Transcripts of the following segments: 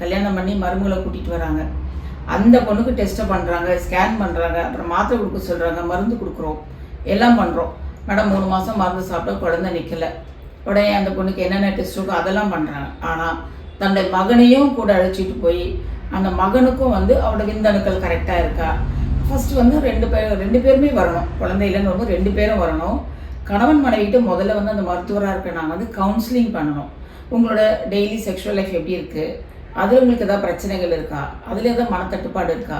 கல்யாணம் பண்ணி மருமகளை கூட்டிகிட்டு வராங்க. அந்த பொண்ணுக்கு டெஸ்ட்டை பண்ணுறாங்க ஸ்கேன் பண்ணுறாங்க அப்புறம் மாத்திரை கொடுக்க சொல்கிறாங்க மருந்து கொடுக்குறோம் எல்லாம் பண்ணுறோம் மேடம் மூணு மாதம் மருந்து சாப்பிட்டா குழந்தை நிற்கல உடனே அந்த பொண்ணுக்கு என்னென்ன டெஸ்ட் இருக்கோ அதெல்லாம் பண்ணுறாங்க ஆனால் தன்னுடைய மகனையும் கூட அழைச்சிட்டு போய் அந்த மகனுக்கும் வந்து அவரோட விந்தணுக்கள் கரெக்டாக இருக்கா? ஃபஸ்ட்டு வந்து ரெண்டு பேர் ரெண்டு பேருமே வரணும். குழந்தை இல்லைன்னு ரெண்டு பேரும் வரணும். கணவன் மனைவிட்டு முதல்ல வந்து அந்த மருத்துவராக இருக்க நாங்கள் வந்து கவுன்சிலிங் பண்ணணும். உங்களோட டெய்லி செக்ஷுவல் லைஃப் எப்படி இருக்குது அதில் உங்களுக்கு ஏதாவது பிரச்சனைகள் இருக்கா? அதில் ஏதாவது மனத்தட்டுப்பாடு இருக்கா?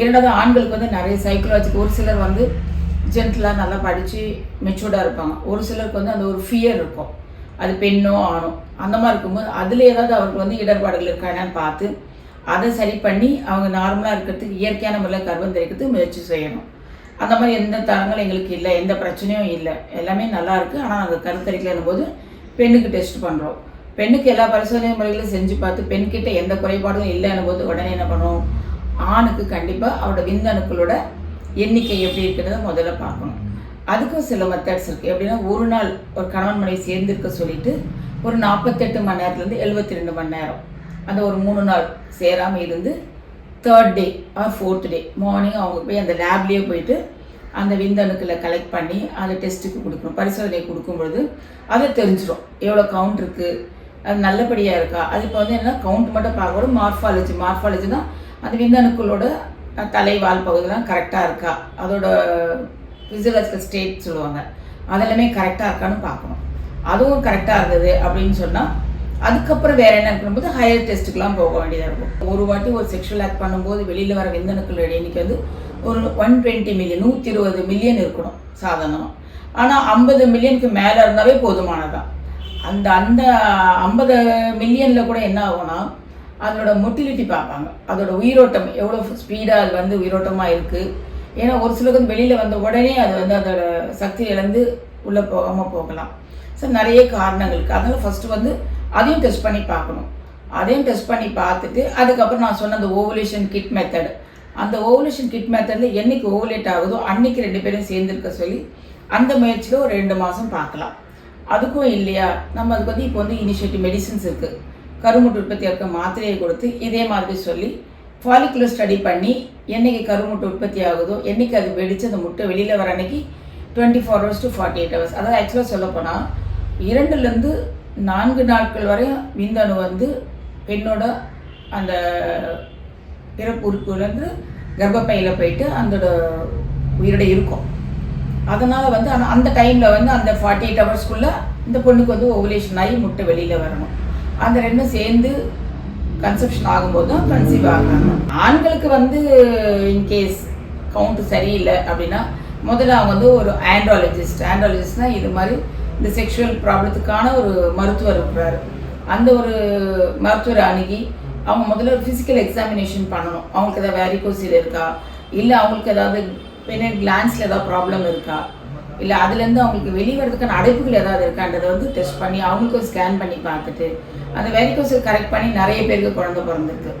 இரண்டாவது ஆண்களுக்கு வந்து நிறைய சைக்கலாஜிக்கு ஒரு சிலர் வந்து ஜென்டலாக நல்லா படித்து மெச்சூர்டாக இருப்பாங்க. ஒரு சிலருக்கு வந்து அந்த ஒரு ஃபியர் இருக்கும். அது பெண்ணோ ஆணோ அந்த மாதிரி இருக்கும்போது அதில் ஏதாவது அவருக்கு வந்து இடர்பாடுகள் இருக்கா என்னன்னு பார்த்து அதை சரி பண்ணி அவங்க நார்மலாக இருக்கிறதுக்கு இயற்கையான முறையில் கர்ப்பம் தெரிவிக்கிறதுக்கு முயற்சி செய்யணும். அந்த மாதிரி எந்த தரங்களும் எங்களுக்கு இல்லை எந்த பிரச்சனையும் இல்லை. எல்லாமே நல்லா இருக்குது ஆனால் நாங்கள் கருத்தரிக்கலைன்னும் போது பெண்ணுக்கு டெஸ்ட் பண்ணுறோம் பெண்ணுக்கு எல்லா பரிசோதனை முறைகளும் செஞ்சு பார்த்து பெண்கிட்ட எந்த குறைபாடும் இல்லைன்னும் போது உடனே என்ன பண்ணுவோம்? ஆணுக்கு கண்டிப்பாக அவரோட விந்தணுக்களோட எண்ணிக்கை எப்படி இருக்கிறத முதல்ல பார்க்கணும். அதுக்கும் சில மெத்தட்ஸ் இருக்குது எப்படின்னா ஒரு நாள் ஒரு கணவன் மனைவி சேர்ந்திருக்க சொல்லிட்டு ஒரு நாற்பத்தெட்டு மணி நேரத்துலேருந்து எழுபத்தி ரெண்டு மணி நேரம். அந்த ஒரு மூணு நாள் சேராமல் இருந்து third day or fourth day morning அவங்க போய் அந்த லேப்லேயே போயிட்டு அந்த விந்தணுக்களை கலெக்ட் பண்ணி அந்த டெஸ்ட்டுக்கு கொடுக்கணும். பரிசோதனை கொடுக்கும்பொழுது அதை தெரிஞ்சிடும். எவ்வளோ கவுண்ட் இருக்குது அது நல்லபடியாக இருக்கா? அது இப்போ வந்து என்ன கவுண்ட் மட்டும் பார்க்கக்கூட மார்ஃபாலஜி மார்ஃபாலஜினா அந்த விந்தணுக்களோட தலைவால் பகுதியெலாம் பகுதியெல்லாம் கரெக்டாக இருக்கா? அதோட ஃபிசியலாஜிக்கல் ஸ்டேட் சொல்லுவாங்க. அதெல்லாமே கரெக்டாக இருக்கான்னு பார்க்கணும். அதுவும் கரெக்டாக இருந்தது அப்படின்னு சொன்னால் அதுக்கப்புறம் வேற என்ன இருக்கும்போது ஹையர் டெஸ்ட்டுக்கெலாம் போக வேண்டியதாக இருக்கும். ஒரு வாட்டி ஒரு செக்ஷுவல் ஆக்ட் பண்ணும்போது வெளியில் வர விந்தணுக்களோட எண்ணிக்கை வந்து ஒரு ஒன் டுவெண்ட்டி மில்லியன் நூற்றி இருபது மில்லியன் இருக்கணும் சாதாரணமாக ஆனால் ஐம்பது மில்லியனுக்கு மேலே இருந்தாவே போதுமானதான் அந்த அந்த ஐம்பது மில்லியனில் கூட என்ன ஆகும்னா அதோட மொட்டிலிட்டி பார்ப்பாங்க. அதோட உயிரோட்டம் எவ்வளோ ஸ்பீடாக அது வந்து உயிரோட்டமாக இருக்குது ஏன்னா ஒரு சிலருக்கு வெளியில் வந்த உடனே அது வந்து அதோட சக்தி இழந்து உள்ளே போகாமல் போகலாம். ஸோ நிறைய காரணங்கள் இருக்குது அதனால் ஃபஸ்ட்டு வந்து அதையும் டெஸ்ட் பண்ணி பார்க்கணும். அதையும் டெஸ்ட் பண்ணி பார்த்துட்டு அதுக்கப்புறம் நான் சொன்ன அந்த ஓவலேஷன் கிட் மெத்தட் அந்த ஓவலேஷன் கிட் மெத்தடில் என்னைக்கு ஓவலேட் ஆகுதோ அன்றைக்கி ரெண்டு பேரும் சேர்ந்துருக்க சொல்லி அந்த முயற்சியில் ஒரு ரெண்டு மாதம் பார்க்கலாம். அதுக்கும் இல்லையா? நம்ம அதுக்கு வந்து இப்போ வந்து இனிஷியேட்டிவ் மெடிசின்ஸ் இருக்குது கருமுட்டு உற்பத்தி இருக்க மாத்திரையை கொடுத்து இதே மாதிரி சொல்லி ஃபாலிகுலர் ஸ்டடி பண்ணி என்றைக்கு கருமுட்டை உற்பத்தி ஆகுதோ என்னைக்கு அது வெடித்து அந்த முட்டை வெளியில் வர அன்னைக்கு twenty four hours to forty eight hours அதாவது ஆக்சுவலாக சொல்லப்போனால் இரண்டுலேருந்து நான்கு நாட்கள் வரையும் விந்தணு வந்து பெண்ணோட அந்த பிறப்பு உறுப்புலேருந்து கர்ப்பப்பையில் போயிட்டு அதோட உயிரோட இருக்கும். அதனால் வந்து அந்த அந்த டைமில் வந்து அந்த ஃபார்ட்டி எயிட் ஹவர்ஸ்க்குள்ளே இந்த பொண்ணுக்கு வந்து ஓவலேஷன் ஆகி முட்டை வெளியில் வரணும். அந்த ரெண்டும் சேர்ந்து கன்செப்ஷன் ஆகும்போது தான் கன்சீவ் ஆகுறாங்க ஆண்களுக்கு வந்து இன்கேஸ் கவுண்ட் சரியில்லை அப்படின்னா முதல்ல அவங்க வந்து ஒரு ஆண்ட்ராலஜிஸ்ட் ஆண்ட்ராலஜிஸ்ட்னா இது மாதிரி இந்த செக்ஷுவல் ப்ராப்ளத்துக்கான ஒரு மருத்துவர் இருக்கிறாரு அந்த ஒரு மருத்துவரை அணுகி அவங்க முதல்ல ஒரு ஃபிசிக்கல் எக்ஸாமினேஷன் பண்ணணும். அவங்களுக்கு ஏதாவது வேரிகோசில் இருக்கா? இல்லை அவங்களுக்கு ஏதாவது பெனட் கிளான்ஸில் ஏதாவது ப்ராப்ளம் இருக்கா? இல்லை அதுலேருந்து அவங்களுக்கு வெளிவரதுக்கான அடைப்புகள் ஏதாவது இருக்கான்றதை வந்து டெஸ்ட் பண்ணி அவங்களுக்கும் ஸ்கேன் பண்ணி பார்த்துட்டு அந்த வெரிகோஸை கரெக்ட் பண்ணி நிறைய பேருக்கு குழந்தை பிறந்திருக்கு.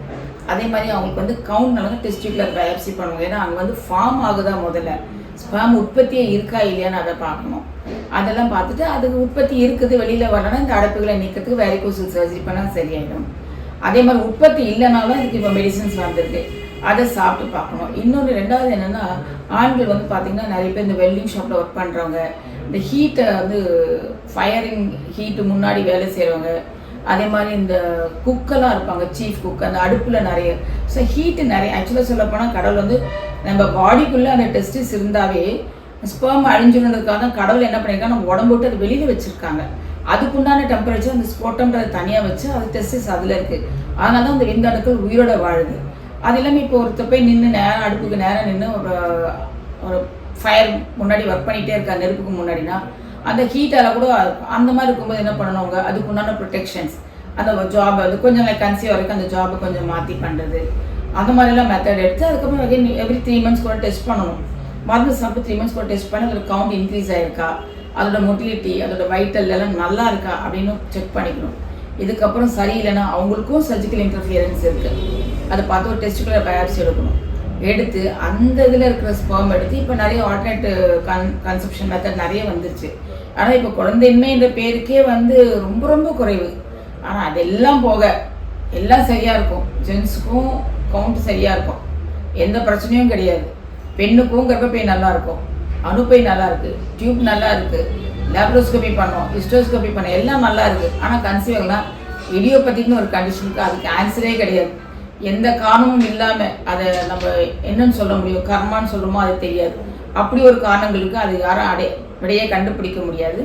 அதே மாதிரி அவங்களுக்கு வந்து கவுண்ட் வந்து டெஸ்டிகுலர் பயாப்சி பண்ணுவாங்க. ஏன்னா அங்கே வந்து ஃபார்ம் ஆகுதா முதல்ல? ஸ்பேம் உற்பத்தியே இருக்கா இல்லையான்னு அதை பார்க்கணும். அதெல்லாம் பார்த்துட்டு அதுக்கு உற்பத்தி இருக்குது வெளியில் வரலன்னா இந்த அடைப்புகளை நீக்கிறதுக்கு வேரிகோசல் சர்ஜரி பண்ணால் சரியாயிடும். அதே மாதிரி உற்பத்தி இல்லைனாலும் இதுக்கு இப்போ மெடிசன்ஸ் வந்திருக்கு. அதை சாப்பிட்டு பார்க்கணும். இன்னொன்று ரெண்டாவது என்னென்னா ஆண்கள் வந்து பார்த்திங்கன்னா நிறைய பேர் இந்த வெல்டிங் ஷாப்பில் ஒர்க் பண்ணுறவங்க இந்த ஹீட்டை வந்து ஃபயரிங் ஹீட்டு முன்னாடி வேலை செய்கிறவங்க அதே மாதிரி இந்த குக்கெல்லாம் இருப்பாங்க சீஃப் குக் அந்த அடுப்பில் நிறைய. ஸோ ஹீட்டு நிறைய. ஆக்சுவலாக சொல்லப்போனால் கடவுள் வந்து நம்ம பாடிக்குள்ளே அந்த டெஸ்டிஸ் இருந்தாவே ஸ்பேம் அழிஞ்சுனதுக்காக தான் கடவுள் என்ன பண்ணியிருக்காங்க நம்ம உடம்பு விட்டு அது வெளியில் வச்சுருக்காங்க. அதுக்குண்டான டெம்பரேச்சர் அந்த ஸ்போட்டம்ன்றது தனியாக வச்சு அது டெஸ்டிஸ் அதில் இருக்குது அதனால தான் அந்த விந்தணுக்கள் உயிரோட வாழுது. அது இல்லாமல் இப்போ ஒருத்தர் போய் நின்று நேரம் அடுப்புக்கு நேரம் நின்று ஒரு ஒரு ஃபயர் முன்னாடி ஒர்க் பண்ணிகிட்டே இருக்கா நெருப்புக்கு முன்னாடினா அந்த ஹீட்டால் கூட அந்த மாதிரி இருக்கும்போது என்ன பண்ணணும் அவங்க அதுக்கு உண்டான ப்ரொடெக்ஷன்ஸ் அந்த ஜாப் அது கொஞ்சம் லைக் கன்சீவ் வரைக்கும் அந்த ஜாபை கொஞ்சம் மாற்றி பண்ணுறது அந்த மாதிரிலாம் மெத்தட் எடுத்து அதுக்கப்புறம் again எவ்ரி த்ரீ மந்த்ஸ் கூட டெஸ்ட் பண்ணணும். மருந்து சாப்பிட்டு த்ரீ மந்த்ஸ் கூட டெஸ்ட் பண்ணி அதோட கவுண்ட் இன்க்ரீஸ் ஆயிருக்கா? அதோட மொட்டிலிட்டி அதோட வைட்டல் எல்லாம் நல்லா இருக்கா? அப்படின்னு செக் பண்ணிக்கணும். இதுக்கப்புறம் சரியில்லைன்னா அவங்களுக்கும் சர்ஜிக்கல் இன்டர்ஃபியரன்ஸ் இருக்குது அதை பார்த்து ஒரு டெஸ்ட்டுக்குள்ள பயாப்சி எடுக்கணும். எடுத்து அந்த இதில் இருக்கிற ஸ்பேம் எடுத்து இப்போ நிறைய ஆல்டர்னேட் கன் கன்செப்ஷன் மெத்தட் நிறைய வந்துருச்சு. ஆனால் இப்போ குழந்தையின்மை என்ற பேருக்கே வந்து ரொம்ப ரொம்ப குறைவு. ஆனால் அதெல்லாம் போக எல்லாம் சரியாக இருக்கும். ஜென்ஸுக்கும் கவுண்ட் சரியாக இருக்கும். எந்த பிரச்சனையும் கிடையாது. பெண்ணுக்கும் கர்ப்பப்பை நல்லா இருக்கும். அனுப்பை நல்லா இருக்கு டியூப் நல்லா இருக்கு லேப்ரோஸ்கோபி பண்ணோம் ஹிஸ்டோஸ்கோபி பண்ணோம் எல்லாம் நல்லா இருக்கு ஆனால் கன்சீவர்லாம் ஆகலாம் ஒரு ஒரு இருக்குது அதுக்கு ஆன்சரே கிடையாது. எந்த காரணமும் இல்லாமல் அதை நம்ம என்னன்னு சொல்ல முடியும் கர்மான்னு சொல்கிறோமோ அது தெரியாது. அப்படி ஒரு காரணங்களுக்கு அது யாரும் அடைய விடையே கண்டுபிடிக்க முடியாது.